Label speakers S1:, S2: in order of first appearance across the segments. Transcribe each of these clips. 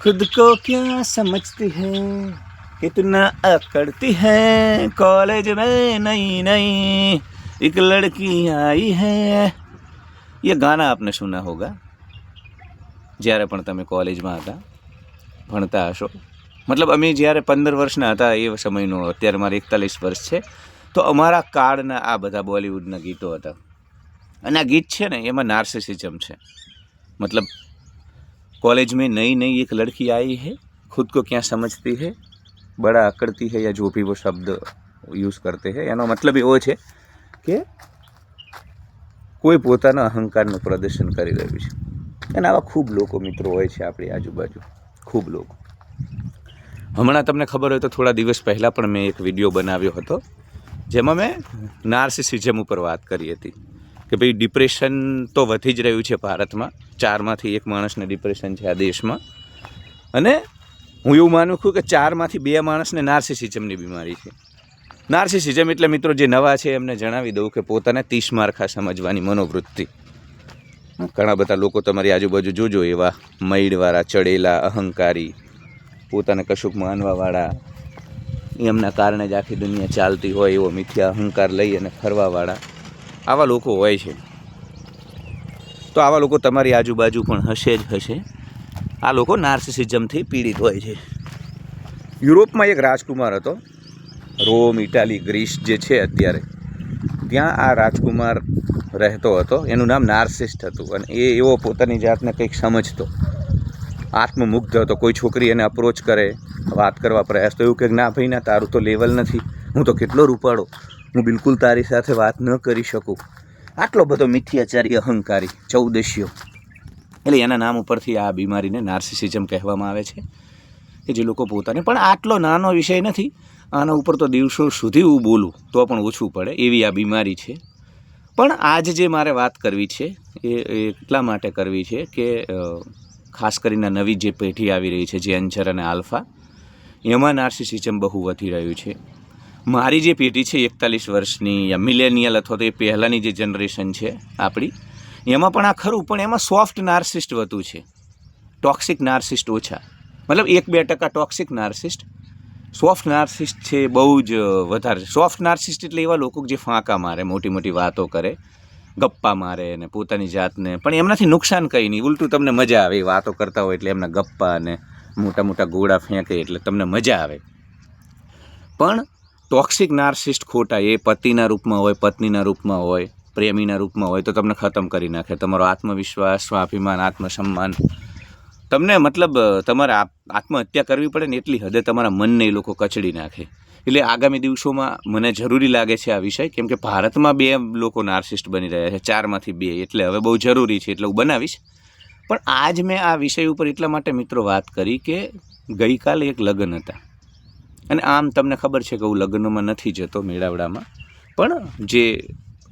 S1: खुद को क्या समझती है कितना अकड़ती है कॉलेज में नई नई एक लड़की आई है ये गाना आपने सुना होगा જ્યારે પણ તમે કોલેજમાં હતા ભણતા હશો મતલબ અમે જ્યારે પંદર વર્ષના હતા એ સમયનો અત્યારે મારે એકતાલીસ વર્ષ છે તો અમારા કાળના આ બધા બોલિવૂડના ગીતો હતા અને આ ગીત છે ને એમાં નાર્સિસિઝમ છે मतलब कॉलेज में नई नई एक लड़की आई है खुद को क्या समझती है बड़ा अकड़ती है या जो भी वो शब्द યુઝ કરતે હે એનો મતલબ એવો છે કે કોઈ પોતાના અહંકારનું પ્રદર્શન કરી રહ્યું છે અને આવા ખૂબ લોકો મિત્રો હોય છે આપણી આજુબાજુ ખૂબ લોકો હમણાં તમને ખબર હોય તો થોડા દિવસ પહેલાં પણ મેં એક વિડીયો બનાવ્યો હતો જેમાં મેં નાર્સિસિઝમ ઉપર વાત કરી હતી કે ભાઈ ડિપ્રેશન તો વધી જ રહ્યું છે ભારતમાં. ચારમાંથી એક માણસને ડિપ્રેશન છે આ દેશમાં. અને હું એવું માનું છું કે ચારમાંથી બે માણસને નાર્સિસિઝમની બીમારી છે. નાર્સિસિઝમ એટલે મિત્રો જે નવા છે એમને જણાવી દઉં કે પોતાને ત્રીસ માર્ખા સમજવાની મનોવૃત્તિ. ઘણા બધા લોકો તમારી આજુબાજુ જોજો એવા મૈડવાળા ચડેલા, અહંકારી, પોતાને કશુંક માનવાવાળા. એમના કારણે જ આખી દુનિયા ચાલતી હોય એવો મિથ્યા અહંકાર લઈ અને ફરવાવાળા. આવા લોકો હોય છે. તો આવા લોકો તમારી આજુબાજુ પણ હશે જ હશે. આ લોકો નાર્સિસિઝમથી પીડિત હોય છે. યુરોપમાં એક રાજકુમાર હતો. રોમ, ઇટાલી, ગ્રીસ જે છે અત્યારે, ત્યાં આ રાજકુમાર રહેતો હતો. એનું નામ નાર્સિસ્ટ હતું અને એ એવો પોતાની જાતને કંઈક સમજતો. આત્મમુગ્ધ હતો. કોઈ છોકરી એને અપ્રોચ કરે, વાત કરવા પ્રયાસ તો એવું કે, ના ભાઈ, ના, તારું તો લેવલ નથી. હું તો કેટલો રૂપાળો. હું બિલકુલ તારી સાથે વાત ન કરી શકું. આટલો બધો મિથ્યાચારી, અહંકારી, ચૌદશીઓ. એટલે એના નામ ઉપરથી આ બીમારીને નાર્સિસિઝમ કહેવામાં આવે છે, કે જે લોકો પોતાને, પણ આટલો નાનો વિષય નથી, આના ઉપર તો દિવસો સુધી હું બોલું, તો પણ ઓછું પડે, એવી આ બીમારી છે. પણ આજ જે મારે વાત કરવી છે, એ એટલા માટે કરવી છે કે ખાસ કરીને નવી જે પેઢી આવી રહી છે, જે અંજર અને આલ્ફા, એમાં નાર્સિસિઝમ બહુ વધી રહ્યું છે. મારી જે પેઢી છે, એકતાલીસ વર્ષની યા મિલેનિયલ અથવા તો એ પહેલાંની જે જનરેશન છે આપણી, એમાં પણ આ ખરું, પણ એમાં સોફ્ટ નાર્સિસ્ટ વધુ છે. ટોક્સિક નાર્સિસ્ટ ઓછા. મતલબ એક બે ટકા ટોક્સિક નાર્સિસ્ટ સોફ્ટ નાર્સિસ્ટ છે બહુ જ વધારે સોફ્ટ નાર્સિસ્ટ એટલે એવા લોકો જે ફાંકા મારે, મોટી મોટી વાતો કરે, ગપ્પા મારે અને પોતાની જાતને, પણ એમનાથી નુકસાન કંઈ નહીં. ઉલટું તમને મજા આવે, એ વાતો કરતા હોય એટલે એમના ગપ્પા અને મોટા મોટા ગોળા ફેંકે એટલે તમને મજા આવે. પણ ટોક્સિક નાર્સિસ્ટ ખોટા, એ પતિના રૂપમાં હોય, પત્નીના રૂપમાં હોય, પ્રેમીના રૂપમાં હોય, તો તમને ખતમ કરી નાખે. તમારો આત્મવિશ્વાસ, સ્વાભિમાન, આત્મસન્માન. તમને મતલબ તમારે આત્મહત્યા કરવી પડે ને એટલી હદે તમારા મનને એ લોકો કચડી નાખે. એટલે આગામી દિવસોમાં મને જરૂરી લાગે છે આ વિષય, કેમ કે ભારતમાં બે લોકો નાર્સિસ્ટ બની રહ્યા છે, ચારમાંથી બે, એટલે હવે બહુ જરૂરી છે, એટલે હું બનાવીશ. પણ આજ મેં આ વિષય ઉપર એટલા માટે મિત્રો વાત કરી કે ગઈકાલે એક લગ્ન હતા. અને આમ તમને ખબર છે કે હું લગ્નમાં નથી જતો મેળાવડામાં, પણ જે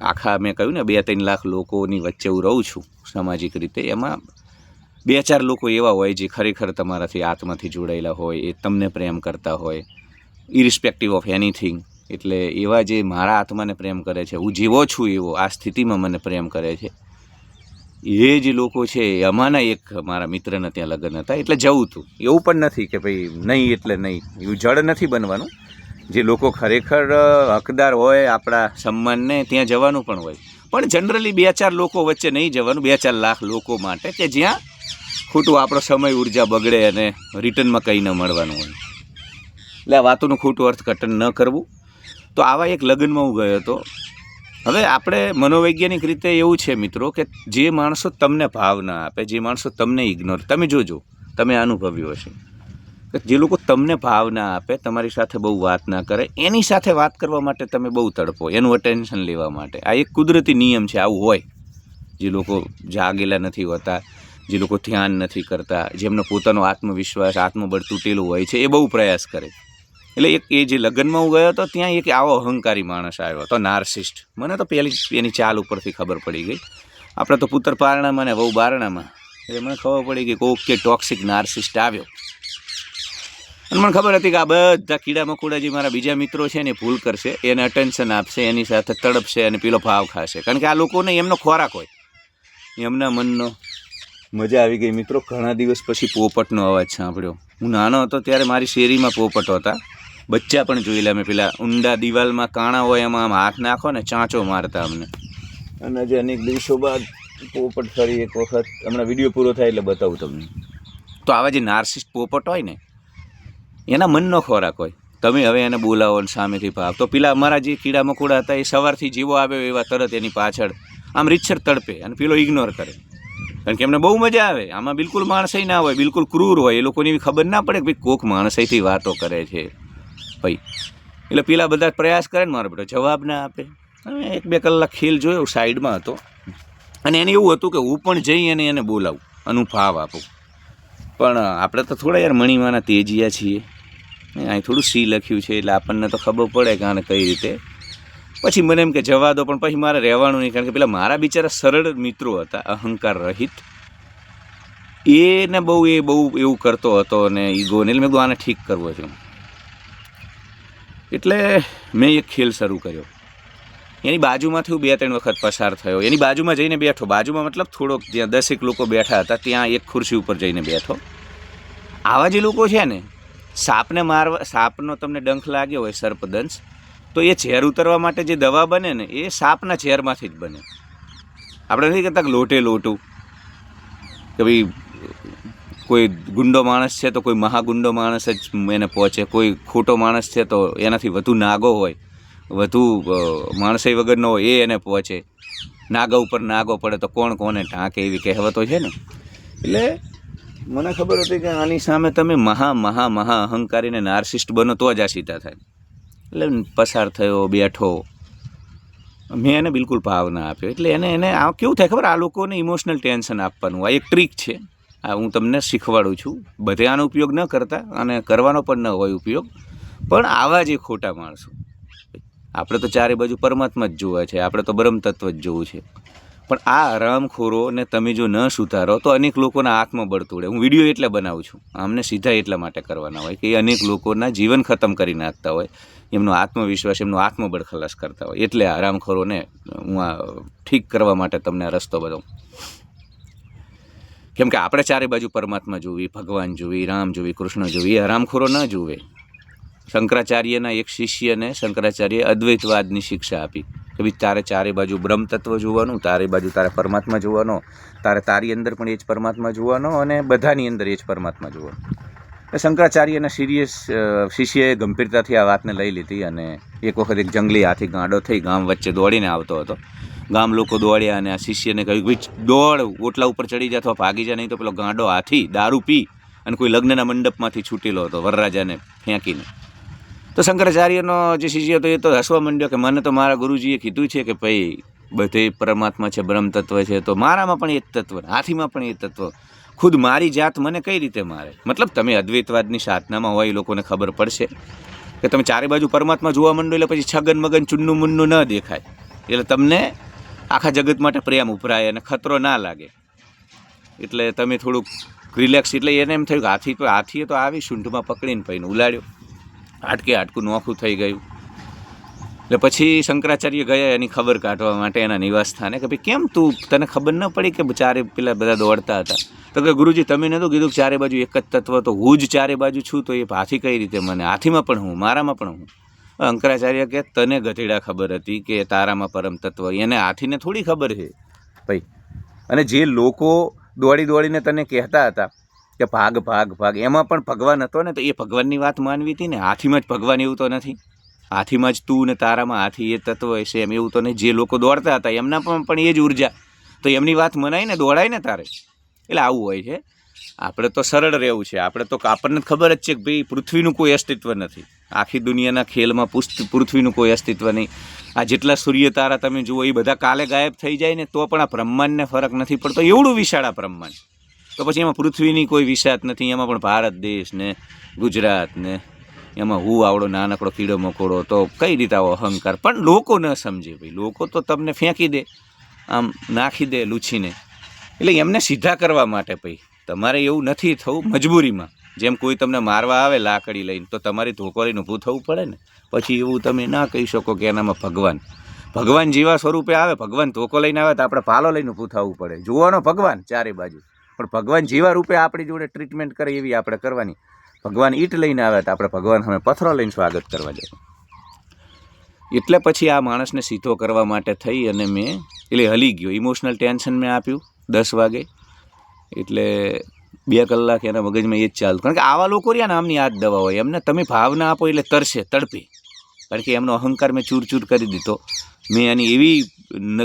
S1: આખા મેં કહ્યું ને બે ત્રણ લાખ લોકોની વચ્ચે હું રહું છું સામાજિક રીતે, એમાં બે ચાર લોકો એવા હોય જે ખરેખર તમારાથી આત્માથી જોડાયેલા હોય, એ તમને પ્રેમ કરતા હોય ઇરિસ્પેક્ટિવ ઓફ એનીથિંગ એટલે એવા જે મારા આત્માને પ્રેમ કરે છે, હું જેવો છું એવો, આ સ્થિતિમાં મને પ્રેમ કરે છે. એ જે લોકો છે અમાના એક મારા મિત્રના ત્યાં લગ્ન હતા એટલે જવું હતું એવું પણ નથી કે ભાઈ નહીં એટલે નહીં. એવું જળ નથી બનવાનું. જે લોકો ખરેખર હકદાર હોય આપણા સન્માનને ત્યાં જવાનું પણ હોય. પણ જનરલી બે ચાર લોકો વચ્ચે નહીં જવાનું બે ચાર લાખ લોકો માટે કે જ્યાં ખોટું આપણો સમય ઊર્જા બગડે અને રિટર્નમાં કંઈ ન મળવાનું હોય. એટલે આ વાતોનું ખોટું અર્થઘટન ન કરવું. તો આવા એક લગ્નમાં હું ગયો હતો. હવે આપણે મનોવૈજ્ઞાનિક રીતે એવું છે મિત્રો કે જે માણસો તમને ભાવ ના આપે, જે માણસો તમને ઇગ્નોર તમે જોજો, તમે અનુભવ્યું હશે. કે જે લોકો તમને ભાવ ના આપે, તમારી સાથે બહુ વાત ના કરે, એની સાથે વાત કરવા માટે તમે બહુ તડપો, એનું અટેન્શન લેવા માટે. આ એક કુદરતી નિયમ છે, આવું હોય. જે લોકો જાગેલા નથી હોતા, જે લોકો ધ્યાન નથી કરતા, જેમનો પોતાનો આત્મવિશ્વાસ, આત્મબળ તૂટેલું હોય છે, એ બહુ પ્રયાસ કરે. એટલે એક એ જે લગ્નમાં હું ગયો હતો, ત્યાં એક આવો અહંકારી માણસ આવ્યો હતો, નાર્સિસ્ટ. મને તો પહેલી એની ચાલ ઉપરથી ખબર પડી ગઈ. આપણે તો પુત્ર પારણામાં ને વહુ બારણામાં. એટલે મને ખબર પડી ગઈ કે ટોક્સિક નાર્સિસ્ટ આવ્યો. અને મને ખબર હતી કે આ બધા કીડા મકોડા જે મારા બીજા મિત્રો છે ને ભૂલ કરશે, એને અટેન્શન આપશે, એની સાથે તડપશે અને પેલો ભાવ ખાશે. કારણ કે આ લોકોને એમનો ખોરાક હોય. એમના મનનો મજા આવી ગઈ. મિત્રો, ઘણા દિવસ પછી પોપટનો અવાજ સાંભળ્યો. હું નાનો હતો ત્યારે મારી શેરીમાં પોપટ હતા. બચ્ચા પણ જોયેલા અમે પેલા ઊંડા દિવાલમાં કાણા હોય એમાં આમ હાથ નાખો ને ચાંચો મારતા અમને. અને આજે અનેક દિવસો બાદ પોપટ ફરી એક વખત હમણાં વીડિયો પૂરો થાય એટલે બતાવું તમને. તો આવા જે નાર્સિસ્ટ પોપટ હોય ને એના મનનો ખોરાક હોય. તમે હવે એને બોલાવો ને સામેથી ભાવ. તો પેલા અમારા જે કીડા મકોડા હતા એ સવારથી જીવો આવ્યો એવા તરત એની પાછળ. આમ રીતસર તડપે અને પેલો ઇગ્નોર કરે. કારણ કે એમને બહુ મજા આવે. આમાં બિલકુલ માણસઈ ના હોય બિલકુલ ક્રૂર હોય. એ લોકોની ખબર ના પડે કે ભાઈ કોક માણસઈથી વાતો કરે છે. ભાઈ. એટલે પેલા બધા પ્રયાસ કરે ને મારો બેટો, જવાબ ના આપે. હવે એક બે કલાક ખેલ જોયો, સાઈડમાં હતો. અને એને એવું હતું કે હું પણ જઈ અને એને બોલાવું, અને હું આપું. પણ આપણે તો થોડા યાર મણીમાના તેજીયા છીએ. અહીં થોડું સી લખ્યું છે, એટલે આપણને તો ખબર પડે કે આને કઈ રીતે. પછી મને એમ કે જવા દો પણ પછી મારે રહેવાનું નહીં, કારણ કે પેલા મારા બિચારા સરળ મિત્રો હતા, અહંકાર રહિત. એને બહુ એ બહુ એવું કરતો હતો અને ઈગોને, એટલે મેં આને ઠીક કરવો છે. એટલે મેં એક ખેલ શરૂ કર્યો. એની બાજુમાંથી હું બે ત્રણ વખત પસાર થયો. એની બાજુમાં જઈને બેઠો. બાજુમાં મતલબ થોડોક ત્યાં દસેક લોકો બેઠા હતા, ત્યાં એક ખુરશી ઉપર જઈને બેઠો. આવા જે લોકો છે ને, સાપને મારવા, સાપનો તમને ડંખ લાગ્યો હોય, સર્પદંશ, તો એ ઝેર ઉતરવા માટે જે દવા બને ને, એ સાપના ઝેરમાંથી જ બને. આપણે નથી કહેતા લોટે લોટું, કે ભાઈ કોઈ ગુંડો માણસ છે તો કોઈ મહાગુંડો માણસ જ એને પહોંચે. કોઈ ખોટો માણસ છે તો એનાથી વધુ નાગો હોય. વધુ માણસે વગરનો હોય એ એને પહોંચે. નાગા ઉપર નાગો પડે તો કોણ કોને ઢાંકે એવી કહેવતો છે ને? એટલે મને ખબર હતી કે આની સામે તમે મહા મહા મહા અહંકારીને નાર્સિસ્ટ બનો તો જ આ સીધા થાય. એટલે પસાર થયો, બેઠો. મેં એને બિલકુલ ભાવ ના આપ્યો. એટલે એને એને આ કેવું થાય ખબર? આ લોકોને ઇમોશનલ ટેન્શન આપવાનું. આ એક ટ્રીક છે. આ હું તમને શીખવાડું છું. બધે આનો ઉપયોગ ન કરતા અને કરવાનો પણ ન હોય ઉપયોગ. પણ આવા જે ખોટા માણસો. આપણે તો ચારે બાજુ પરમાત્મા જ જોવા છે. આપણે તો બ્રહ્મ તત્વ જ જોવું છે. પણ આ આરામખોરોને તમે જો ન સુધારો તો અનેક લોકોના હાથમાં બળતું રહે હું વીડિયો એટલે બનાવું છું. આમને સીધા એટલા માટે કરવાના હોય કે એ અનેક લોકોના જીવન ખતમ કરી નાખતા હોય. એમનો આત્મવિશ્વાસ, એમનો આત્મબળ ખલાસ કરતા હોય. એટલે આરામખોરોને હું આ ઠીક કરવા માટે તમને રસ્તો બતાવું. કેમ કે આપણે ચારે બાજુ પરમાત્મા જોવી, ભગવાન જોવી, રામ જોવી, કૃષ્ણ જોવી, એ હરામખોરો ન જુએ. શંકરાચાર્યના એક શિષ્યને શંકરાચાર્યએ અદ્વૈતવાદની શિક્ષા આપી કે ભાઈ તારે ચારે બાજુ બ્રહ્મ તત્વ જોવાનું, તારે બાજુ તારે પરમાત્મા જોવાનો, તારે તારી અંદર પણ એ જ પરમાત્મા જોવાનો અને બધાની અંદર એ જ પરમાત્મા જોવાનો. શંકરાચાર્યના સિરિયસ શિષ્યએ ગંભીરતાથી આ વાતને લઈ લીધી અને એક વખત એક જંગલી હાથી ગાંડો થઈ ગામ વચ્ચે દોડીને આવતો હતો. ગામ લોકો દોડ્યા અને આ શિષ્યને કહ્યું ભાઈ દોડ, ઓટલા ઉપર ચડી જા, અથવા ભાગી જા નહીં તો પેલો ગાંડો હાથી, દારૂ પી અને કોઈ લગ્નના મંડપમાંથી છૂટેલો હતો વરરાજાને ફેંકીને. તો શંકરાચાર્યનો જે શિષ્ય હતો એ તો હસવા માંડ્યો કે મને તો મારા ગુરુજીએ કીધું છે કે ભાઈ બધે પરમાત્મા છે, બ્રહ્મ તત્વ છે, તો મારામાં પણ એ તત્વ, હાથીમાં પણ એ તત્વ. ખુદ મારી જાત મને કઈ રીતે મારે? મતલબ તમે અદ્વૈતવાદની સાધનામાં હોય એ લોકોને ખબર પડશે કે તમે ચારે બાજુ પરમાત્મા જોવા માંડો એટલે પછી છગન, મગન, ચુન્નું, મુન્નું ન દેખાય. એટલે તમને આખા જગત માટે પ્રેમ ઉભરાય અને ખતરો ના લાગે. એટલે તમે થોડુંક રિલેક્સ એટલે એને એમ થયું કે હાથી તો હાથીએ તો આવી સૂંઢમાં પકડીને પૈને ઉલાડ્યો હાટકે હાટકું નોખું થઈ ગયું. એટલે પછી શંકરાચાર્ય ગયા એની ખબર કાઢવા માટે એના નિવાસસ્થાને કે ભાઈ, કેમ તું? તને ખબર ન પડી કે ચારે પેલા બધા દોડતા હતા? તો કે ગુરુજી, તમે નહોતું કીધું કે ચારે બાજુ એક જ તત્વ, તો હું જ ચારે બાજુ છું, તો એ હાથી કઈ રીતે મને? હાથીમાં પણ હું, મારામાં પણ હું. શંકરાચાર્ય કે તને ગધેડા ખબર હતી કે તારામાં પરમ તત્વ એને હાથીને થોડી ખબર છે ભાઈ. અને જે લોકો દોડી દોડીને તને કહેતા હતા કે ભાગ ભાગ ભાગ, એમાં પણ ભગવાન હતો ને, તો એ ભગવાનની વાત માનવી હતી ને? હાથીમાં જ ભગવાન એવું તો નથી. હાથીમાં જ તું ને તારામાં હાથી એ તત્વ હશે એમ એવું તો નહીં. જે લોકો દોડતા હતા એમના પણ પણ એ જ ઊર્જા. તો એમની વાત મનાય ને, દોડાય ને તારે. એટલે આવું હોય છે. આપણે તો સરળ રહેવું છે. આપણે તો આપણને ખબર જ છે કે ભાઈ પૃથ્વીનું કોઈ અસ્તિત્વ નથી. આખી દુનિયાના ખેલમાં પૃથ્વીનું કોઈ અસ્તિત્વ નહીં. આ જેટલા સૂર્ય તારા તમે જુઓ, એ બધા કાલે ગાયબ થઈ જાય ને તો પણ આ બ્રહ્માંડને ફરક નથી પડતો. એવડું વિશાળ આ બ્રહ્માંડ. તો પછી એમાં પૃથ્વીની કોઈ વિશાત નથી. એમાં પણ ભારત દેશ ને ગુજરાત ને એમાં હું આવડો નાનકડો કીડો મકોડો તો કઈ રીતે આવો અહંકાર? પણ લોકો ન સમજે ભાઈ. લોકો તો તમને ફેંકી દે, આમ નાખી દે લૂછીને. એટલે એમને સીધા કરવા માટે ભાઈ, તમારે એવું નથી થવું મજબૂરીમાં. જેમ કોઈ તમને મારવા આવે લાકડી લઈને, તો તમારી ધોકો લઈને ઊભું થવું પડે ને. પછી એવું તમે ના કહી શકો કે એનામાં ભગવાન. ભગવાન જેવા સ્વરૂપે આવે, ભગવાન ધોકો લઈને આવે, તો આપણે પાલો લઈને ઊભું થવું પડે. જોવાનો ભગવાન ચારે બાજુ. પણ ભગવાન જેવા રૂપે આપણી જોડે ટ્રીટમેન્ટ કરે એવી આપણે કરવાની. ભગવાન ઈટ લઈને આવે, તો આપણે ભગવાન સામે પથરો લઈને સ્વાગત કરવા જવું એટલે પછી આ માણસને સીધો કરવા માટે થઈ અને મેં, એટલે હલી ગયો. ઇમોશનલ ટેન્શન મેં આપ્યું દસ વાગે. એટલે બે કલાક એના મગજમાં એ જ ચાલતું. કારણ કે આવા લોકો રહ્યા ને આમની આ જ દવા હોય. એમને તમે ભાવના આપો એટલે તરશે તડપે. કારણ કે એમનો અહંકાર મેં ચૂર ચૂર કરી દીધો. મેં એની એવી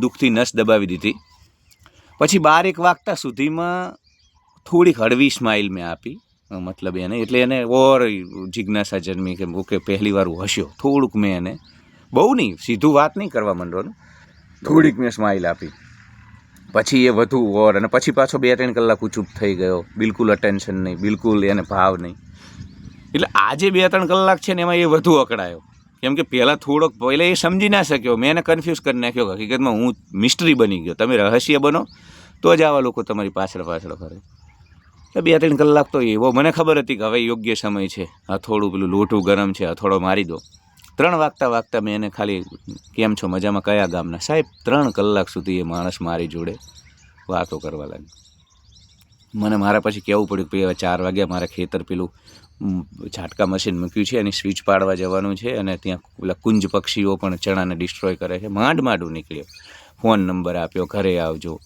S1: દુઃખથી નસ દબાવી દીધી. પછી બારેક વાગતા સુધીમાં થોડીક હળવી સ્માઇલ મેં આપી. મતલબ એને. એટલે એને ઓર જિજ્ઞાસા જન્મી કે ઓકે પહેલી વાર હસ્યો. થોડુંક મેં એને. બહુ નહીં સીધું વાત નહીં કરવા માંડવાનું. થોડીક મેં સ્માઇલ આપી. પછી એ વધુ ઓર અને પછી પાછો બે ત્રણ કલાક હું ચૂપ થઈ ગયો. બિલકુલ અટેન્શન નહીં, બિલકુલ એને ભાવ નહીં. એટલે આજે બે ત્રણ કલાક છે ને એમાં એ વધુ અકળાયો. કેમ કે પહેલાં થોડોક પહેલાં એ સમજી ના શક્યો, મેં એને કન્ફ્યુઝ કરી નાખ્યો હકીકતમાં હું મિસ્ટ્રી બની ગયો. તમે રહસ્ય બનો, તો જ આવા લોકો તમારી પાછળ પાછળ ફરે. એટલે બે ત્રણ કલાક તો એવો, મને ખબર હતી કે હવે યોગ્ય સમય છે. આ થોડું પેલું લોટું ગરમ છે, આ થોડો મારી દો. ત્રણ વાગતા વાગતા મેં એને ખાલી કેમ છો મજામાં કયા ગામના? સાહેબ, ત્રણ કલાક સુધી એ માણસ મારી જોડે વાતો કરવા લાગ્યો. મને મારા પછી કહેવું પડ્યું કે હવે ચાર વાગ્યા મારે ખેતર પેલું ઝાટકા મશીન મૂક્યું છે એની સ્વિચ પાડવા જવાનું છે અને ત્યાં પેલા કુંજ પક્ષીઓ પણ ચણાને ડિસ્ટ્રોય કરે છે. માંડ માંડું નીકળ્યો. ફોન નંબર આપ્યો, ઘરે આવજો.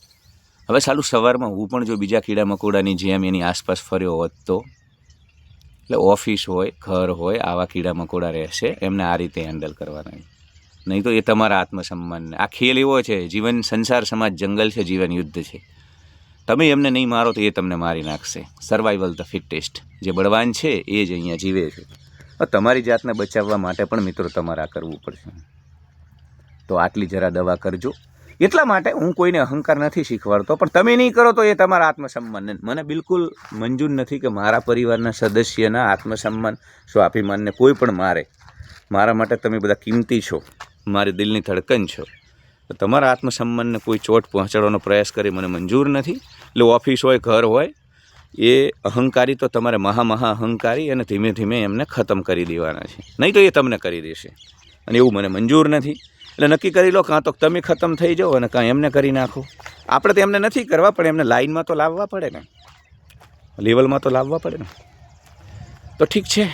S1: હવે સાલું સવારમાં હું પણ જો બીજા કીડા મકોડાની જેમ એની આસપાસ ફર્યો હોત તો? એટલે ઓફિસ હોય, ઘર હોય, આવા કીડા મકોડા રહેશે, એમને આ રીતે હેન્ડલ કરવાના નહીં તો એ તમારા આત્મસન્માનને. આ ખેલ એવો છે, જીવન સંસાર સમાજ જંગલ છે, જીવન યુદ્ધ છે. તમે એમને નહીં મારો તો એ તમને મારી નાખશે. સર્વાઈવલ ધ ફિટેસ્ટ જે બળવાન છે, એ જ અહીંયા જીવે છે. તમારી જાતને બચાવવા માટે પણ મિત્રો તમારે આ કરવું પડશે. તો આટલી જરા દવા કરજો. એટલા માટે હું કોઈને અહંકાર નથી શીખવાડતો, પણ તમે નહીં કરો તો એ તમારા આત્મસન્માન મને બિલકુલ મંજૂર નથી કે મારા પરિવારના સદસ્યના આત્મસન્માન સ્વાભિમાનને કોઈ પણ મારે. મારા માટે તમે બધા કિંમતી છો. મારી દિલની ધડકન છો. તમારા આત્મસન્માનને કોઈ ચોટ પહોંચાડવાનો પ્રયાસ કરે મને મંજૂર નથી. એટલે ઓફિસ હોય, ઘર હોય, એ અહંકારી તો તમારે મહા મહા અહંકારી અને ધીમે ધીમે એમને ખતમ કરી દેવાના છે. નહીં તો એ તમને કરી દેશે. અને એવું મને મંજૂર નથી. એટલે નક્કી કરી લો કાં તો તમે ખતમ થઈ જાઓ અને કાં એમને કરી નાખો. આપણે તો એમને નથી કરવા, પણ એમને લાઇનમાં તો લાવવા પડે ને. લેવલમાં તો લાવવા પડે ને. તો ઠીક છે.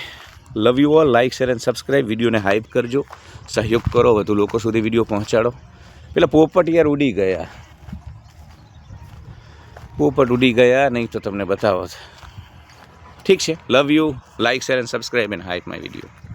S1: Love you all like share and subscribe વિડીયોને હાઇપ કરજો. સહયોગ કરો. વધુ લોકો સુધી વીડિયો પહોંચાડો. પેલા પોપટ યાર ઉડી ગયા. પોપટ ઉડી ગયા, નહીં તો તમને બતાવો ઠીક છે. Love you like share and subscribe and hype my video